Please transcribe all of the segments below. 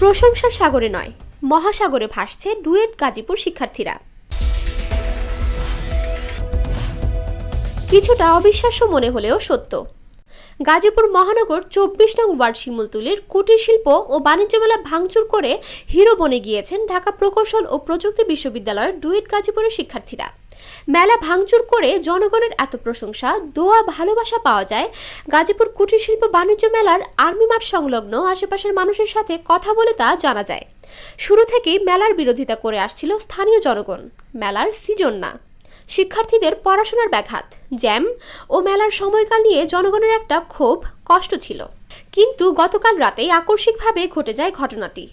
প্রশংসার সাগরে নয়, মহাসাগরে ভাসছে ডুয়েট গাজীপুর শিক্ষার্থীরা। কিছুটা অবিশ্বাস্য মনে হলেও সত্য। গাজীপুর মহানগর চব্বিশ নং ওয়ার্ড শিমুলতুলির কুটির শিল্প ও বাণিজ্য মেলা ভাঙচুর করে হিরো বনে গিয়েছেন ঢাকা প্রকৌশল ও প্রযুক্তি বিশ্ববিদ্যালয়ের ডুয়েট গাজীপুরের শিক্ষার্থীরা। মেলা ভাঙচুর করে জনগণের এত প্রশংসা, দোয়া, ভালোবাসা পাওয়া যায়। গাজীপুর কুটির শিল্প বাণিজ্য মেলার আর্মি মাঠ সংলগ্ন আশেপাশের মানুষের সাথে কথা বলে তা জানা যায়। শুরু থেকেই মেলার বিরোধিতা করে আসছিল স্থানীয় জনগণ। মেলার সিজন না। শিক্ষার্থীদের পড়াশোনার ব্যাঘাত, জ্যাম ও মেলার সময়কাল নিয়ে জনগণের একটা ক্ষোভ, কষ্ট ছিল। কিন্তু গতকাল রাতেই আকস্মিকভাবে ঘটে যায় ঘটনাটি।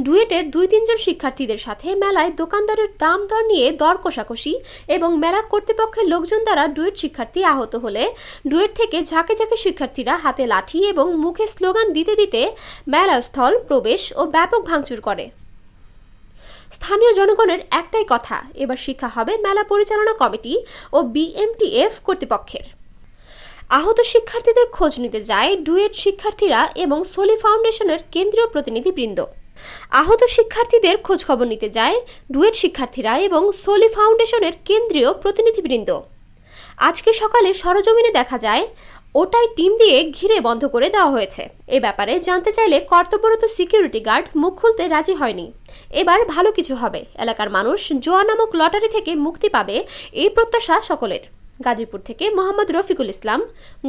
ডুয়েটের দুই তিনজন শিক্ষার্থীদের সাথে মেলায় দোকানদারের দাম দর নিয়ে দর কষাকষি এবং মেলা কর্তৃপক্ষের লোকজন দ্বারা ডুয়েট শিক্ষার্থী আহত হলে ডুয়েট থেকে ঝাঁকে ঝাঁকে শিক্ষার্থীরা হাতে লাঠি এবং মুখে স্লোগান দিতে দিতে মেলাস্থল প্রবেশ ও ব্যাপক ভাঙচুর করে। স্থানীয় জনগণের একটাই কথা, এবার শিক্ষা হবে মেলা পরিচালনা কমিটি ও বিএমটিএফ কর্তৃপক্ষের। আহত শিক্ষার্থীদের খোঁজ নিতে যায় ডুয়েট শিক্ষার্থীরা এবং সোলি ফাউন্ডেশনের কেন্দ্রীয় প্রতিনিধিবৃন্দ। আহত শিক্ষার্থীদের খোঁজখবর নিতে যায় ডুয়েট শিক্ষার্থীরা এবং সোলি ফাউন্ডেশনের কেন্দ্রীয় প্রতিনিধিবৃন্দ। আজকে সকালে সরজমিনে দেখা যায়, ওটাই টিম দিয়ে ঘিরে বন্ধ করে দেওয়া হয়েছে। এ ব্যাপারে জানতে চাইলে কর্তব্যরত সিকিউরিটি গার্ড মুখ খুলতে রাজি হয়নি। এবার ভালো কিছু হবে। এলাকার মানুষ জোয়া নামক লটারি থেকে মুক্তি পাবে এই প্রত্যাশা সকলের। গাজীপুর থেকে মোহাম্মদ রফিকুল ইসলাম,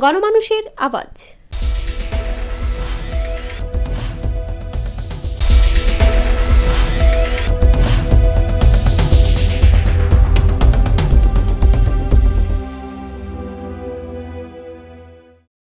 গণমানুষের আওয়াজ।